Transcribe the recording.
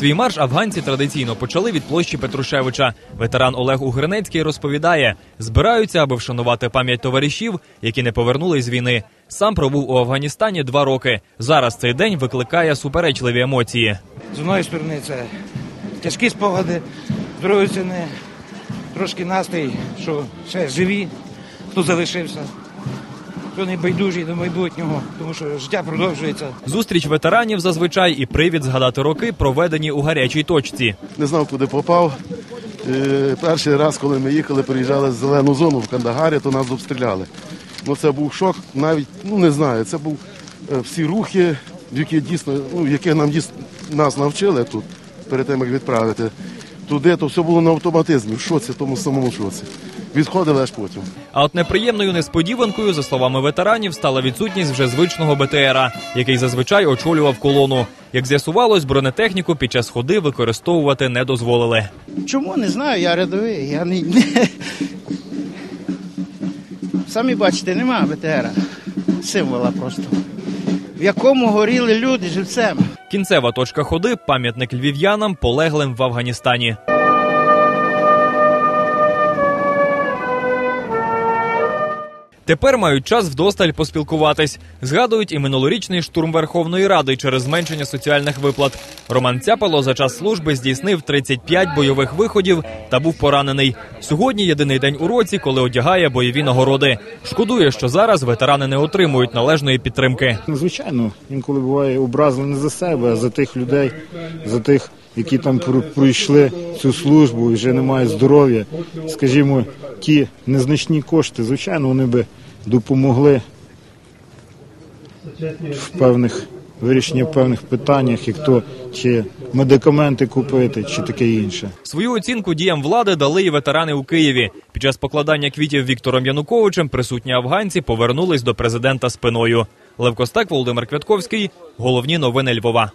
Свій марш афганці традиційно почали від площі Петрушевича. Ветеран Олег Угринецький розповідає, збираються, аби вшанувати пам'ять товаришів, які не повернулись з війни. Сам пробув у Афганістані два роки. Зараз цей день викликає суперечливі емоції. З одної сторони це тяжкі спогади, з другої сторони трошки настрій, що ще живі, хто залишився, хто не байдужий до майбутнього, тому що життя продовжується. Зустріч ветеранів зазвичай і привід згадати роки, проведені у гарячій точці. не знав, куди попав. Е, Перший раз, коли ми їхали, приїжджали в зелену зону в Кандагарі, то нас обстріляли. Ну, це був шок, навіть ну не знаю. Це був е, всі рухи, які дійсно, ну, які нам дійсно нас навчили тут, перед тим як відправити. Туди то все було на автоматизмі, в шоці, тому самому шоці. Відходили аж потім. А от неприємною несподіванкою, за словами ветеранів, стала відсутність вже звичного БТРа, який зазвичай очолював колону. Як з'ясувалось, бронетехніку під час ходи використовувати не дозволили. Чому не знаю, я рядовий. Я не... не- Самі бачите, нема БТРа. Символа просто. В якому горіли люди живцем. Кінцева точка ходи пам'ятник львів'янам, полеглим в Афганістані. Тепер мають час вдосталь поспілкуватись. Згадують і минулорічний штурм Верховної Ради через зменшення соціальних виплат. Роман Цяпало за час служби здійснив 35 бойових виходів та був поранений. Сьогодні єдиний день у році, коли одягає бойові нагороди. Шкодує, що зараз ветерани не отримують належної підтримки. Ну, Звичайно, інколи буває образливо не за себе, а за тих людей, за тих, які там про- пройшли цю службу і вже не мають здоров'я. Скажімо, ті незначні кошти, звичайно, вони би допомогли в певних вирішенні певних питаннях, як то чи медикаменти купити, чи таке інше. Свою оцінку діям влади дали і ветерани у Києві. Під час покладання квітів Віктором Януковичем присутні афганці повернулись до президента спиною. Лев Костак, Володимир Квятковський. Головні новини Львова.